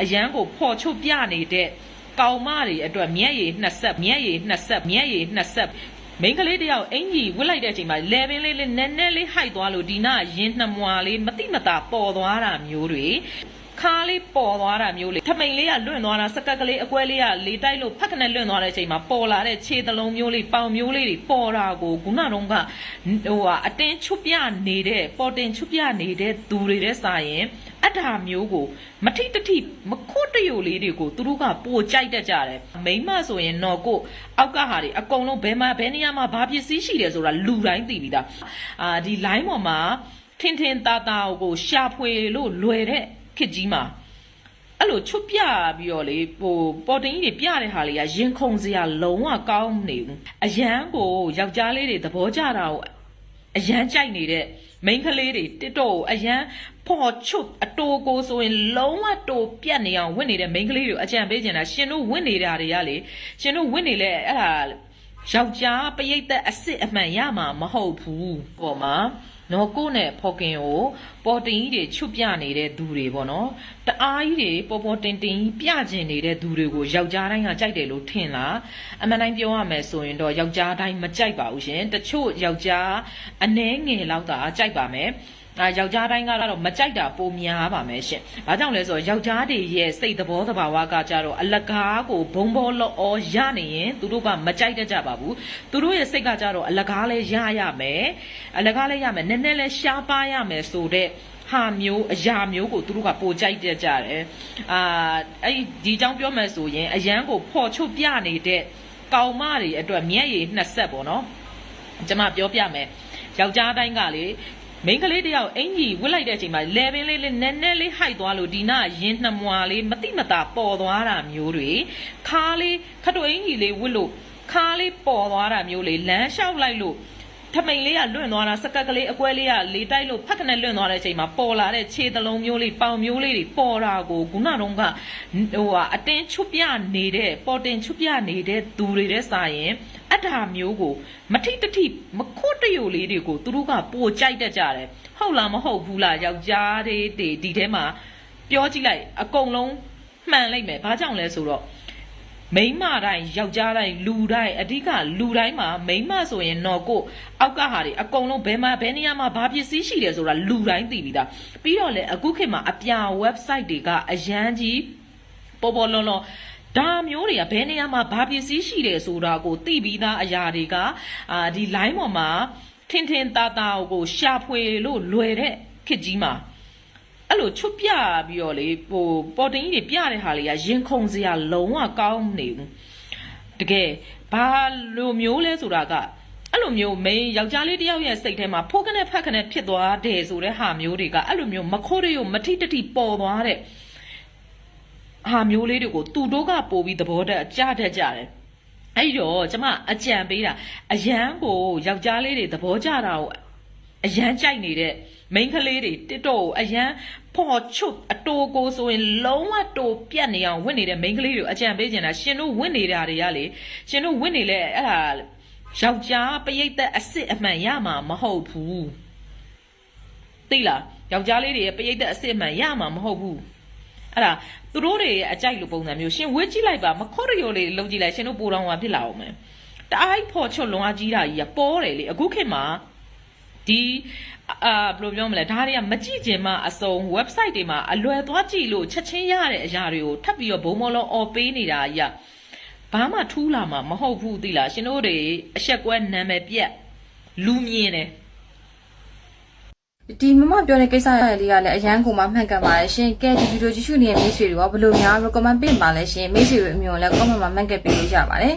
အရန်ကိုဖော်ချုပ်ပြနေတဲ့ကောင်မတွေအတွက်မျက်ရည်နှစ်ဆက်မျက်ရည်နှစ်ဆက်မျက်ရည်နှစ်ဆက်မိန်းကလေးတယောက်အင်ကြီးဝစ်လိုက်တဲ့အချိန်မှာလေပင်လေးလေးနည်းနည်းလေးဟိုက်သွားလို့ဒီနာရင်နှမွာလေးမတိမတာပေါ်သွားတာမျိုးတွေ ခါလေးပေါ်သွားတာမျိုးလေထမိန်လေးကလွင့်သွားတာစကက်ကလေးအကွဲလေးကလေတိုက်လို့ဖက်ခနဲ့လွင့်သွားတဲ့အချိန်မှာပေါ်လာတဲ့ခြေသလုံးမျိုးလေးပေါင်မျိုးလေးတွေပေါ်တာကိုခုနတုန်းကဟိုဟာအတင်းချွတ်ပြနေတဲ့ပေါ်တင်ချွတ်ပြနေတဲ့သူတွေတဲ့စာရင်အထာမျိုးကိုမထိတထိမခွတ်တရုပ်လေးတွေကိုသူတို့ကပိုကြိုက်တတ်ကြတယ်မိမဆိုရင်တော့ကိုအောက်ကဟာတွေအကုန်လုံးဘယ်မှာဘယ်နေရာမှာဘာပစ္စည်းရှိတယ်ဆိုတာလူတိုင်းသိပြီးသားအာဒီ line ပေါ်မှာထင်ထင်သာသာကိုရှာဖွေလို့လွယ်တဲ့ ခစ်ကြီးမှာအဲ့လိုချွတ်ပြပြီးတော့လေဟိုပေါ်တင်ကြီးတွေပြတဲ့ဟာလေးကရင်ခုန်စရာလုံးဝကောင်းမနေဘူးအရန်ကိုယောက်ျားလေးတွေသဘောကျတာကိုအရန်ကြိုက်နေတဲ့မိန်းကလေးတွေတစ်တော့ကိုအရန်ဖော်ချွတ်အတိုးကိုဆိုရင်လုံးဝတိုးပြတ်နေအောင်ဝင်နေတဲ့မိန်းကလေးတွေကိုအကြံပေးချင်တာရှင်တို့ဝင်နေတာတွေကလေရှင်တို့ဝင်နေလဲအဲ့ဒါယောက်ျားပရိသတ်အစ်စ်အမှန်ရမှာမဟုတ်ဘူးပေါ့မှာ နော်ကိုနဲ့ဖော်ကင်ကိုပေါ်တင်ကြီးတွေချွတ်ပြနေတဲ့သူတွေပေါ့နော်တအားကြီးတွေပေါ်ပေါ်တင်တင်ကြီးပြကျင်နေတဲ့သူတွေကိုယောက်ျားတိုင်းကကြိုက်တယ်လို့ထင်လားအမှန်တိုင်းပြောရမယ်ဆိုရင်တော့ယောက်ျားတိုင်းမကြိုက်ပါဘူးရှင်တချို့ယောက်ျားအနှဲငယ်လောက်သာကြိုက်ပါမယ် အဲယောက်ျားတိုင်းကတော့မကြိုက်တာပိုများပါမယ်ရှင်။ဘာကြောင့်လဲဆိုတော့ယောက်ျားတွေရဲ့စိတ်သဘောသဘာဝကကြတော့အလကားကိုဘုံဘောလောအောရနေရင်သူတို့ကမကြိုက်တတ်ကြပါဘူး။သူတို့ရဲ့စိတ်ကကြတော့အလကားလည်းရရမယ်။အလကားလည်းရမယ်။နည်းနည်းလည်းရှားပါရမယ်ဆိုတဲ့ဟာမျိုးအရာမျိုးကိုသူတို့ကပိုကြိုက်တတ်ကြတယ်။အာအဲ့ဒီဒီအကြောင်းပြောမယ်ဆိုရင်အရန်ကိုဖော်ချုပ်ပြနေတဲ့ကောင်မတွေအတွက်မျက်ရည်နှစ်ဆက်ပေါ့နော်။ကျွန်မပြောပြမယ်ယောက်ျားတိုင်းကလေ မိန်းကလေးတယောက်အင်ကြီးဝစ်လိုက်တဲ့အချိန်မှာလေပင်လေးလေးနည်းနည်းလေးဟိုက်သွားလို့ဒီနာရင်နှမွာလေးမတိမတာပေါ်သွားတာမျိုးတွေခါလေးခတ်တို့အင်ကြီးလေးဝစ်လို့ခါလေးပေါ်သွားတာမျိုးလေလမ်းလျှောက်လိုက်လို့ ထမိန်လေးကလွင့်သွားတာစကက်ကလေးအကွဲလေးကလေတိုက်လို့ဖက်ခနဲ့လွင့်သွားတဲ့အချိန်မှာပေါ်လာတဲ့ခြေသလုံးမျိုးလေးပေါင်မျိုးလေးတွေပေါ်တာကိုခုနတုန်းကဟိုဟာအတင်းချွတ်ပြနေတဲ့ပေါ်တင်ချွတ်ပြနေတဲ့သူတွေတဲ့စာရင်အထာမျိုးကိုမထိတထိမခွတ်တရုပ်လေးတွေကိုသူတို့ကပိုကြိုက်တတ်ကြတယ်ဟုတ်လားမဟုတ်ဘူးလားယောက်ျားတွေဒီထဲမှာပြောကြည့်လိုက်အကုန်လုံးမှန်လိုက်မယ်ဘာကြောင့်လဲဆိုတော့ မိန်းမတိုင်းယောက်ျားတိုင်းလူတိုင်းအဓိကလူတိုင်းမှာမိန်းမဆိုရင်တော့ကိုအောက်ကဟာတွေအကုန်လုံးဘယ်မှာဘယ်နေရာမှာဘာပစ္စည်းရှိတယ်ဆိုတာလူတိုင်းသိပြီးသားပြီးတော့လေအခုခေတ်မှာအပြာ website တွေကအရန်ကြီးပေါ်ပေါ်လွန်လွန်ဒါမျိုးတွေကဘယ်နေရာမှာဘာပစ္စည်းရှိတယ်ဆိုတာကိုသိပြီးသားအရာတွေကအာဒီ line ပေါ်မှာထင်ထင်သာသာကိုရှာဖွေလို့လွယ်တဲ့ခေတ်ကြီးမှာ အဲ့လိုချွတ်ပြပြီးတော့လေဟိုပေါ်တင်ကြီးတွေပြတဲ့ဟာလေးကရင်ခုန်စရာလုံးဝကောင်းမနေဘူးတကယ်ဘာလိုမျိုးလဲဆိုတာကအဲ့လိုမျိုးမိန်းယောက်ျားလေးတယောက်ရဲ့စိတ်ထဲမှာဖိုးကနဲ့ဖက်ခနဲ့ဖြစ်သွားတယ်ဆိုတဲ့ဟာမျိုးတွေကအဲ့လိုမျိုးမခိုးရရမထိတထိပေါ်သွားတဲ့ဟာမျိုးလေးတွေကိုသူတို့ကပို့ပြီးသဘောတတ်ကြတတ်ကြတယ်အဲ့တော့ကျမအကြံပေးတာအရန်ကိုယောက်ျားလေးတွေသဘောကျတာကို အရန်ကြိုက်နေတဲ့မိန်းကလေးတွေတစ်တော့ကိုအရန်ဖော်ချွတ်အတိုးကိုဆိုရင်လုံးဝတိုးပြတ်နေအောင်ဝင်နေတဲ့မိန်းကလေးတွေကိုအကြံပေးချင်တာရှင်တို့ဝင်နေတာတွေကလေရှင်တို့ဝင်နေလဲအဲ့ဒါယောက်ျားပရိသတ်အစ်စ်အမှန်ရမှာမဟုတ်ဘူးသိလားယောက်ျားလေးတွေရဲ့ပရိသတ်အစ်စ်အမှန်ရမှာမဟုတ်ဘူးအဲ့ဒါသူတို့တွေရဲ့အကြိုက်လိုပုံစံမျိုးရှင်ဝစ်ကြည့်လိုက်ပါမခေါ်ရရိုလေးလုံးကြည့်လိုက်ရှင်တို့ပူတော်မှာဖြစ်လာအောင်မယ်တအားဖော်ချွတ်လွန်အားကြီးတာကြီးကပေါ်တယ်လေအခုခေတ်မှာ ဒီအာဘယ်လိုပြောမလဲဒါတွေကမကြည့်ခြင်းမှအစုံ website တွေမှာအလွယ်သွားကြည့်လို့ချက်ချင်းရတဲ့အရာတွေကိုထပ်ပြီးတော့ဘုံမလုံးအော်ပေးနေတာကြီးကဘာမှထူးလာမှာမဟုတ်ဘူးသိလားရှင်တို့တွေအဆက်ကွဲနာမည်ပြက်လူမြင်တယ်ဒီမမပြောတဲ့ကိစ္စရလေးကလည်းအရန်ကိုမှမှန်ကန်ပါတယ်ရှင်ကဲဒီဗီဒီယိုကြည့်ရှုနေတဲ့မိတ်ဆွေတွေကဘယ်လိုများ recommend ပေးပါလဲရှင်မိတ်ဆွေတွေအမျိုးလည်း comment မှာမှန်ကန်ပေးလို့ရပါတယ်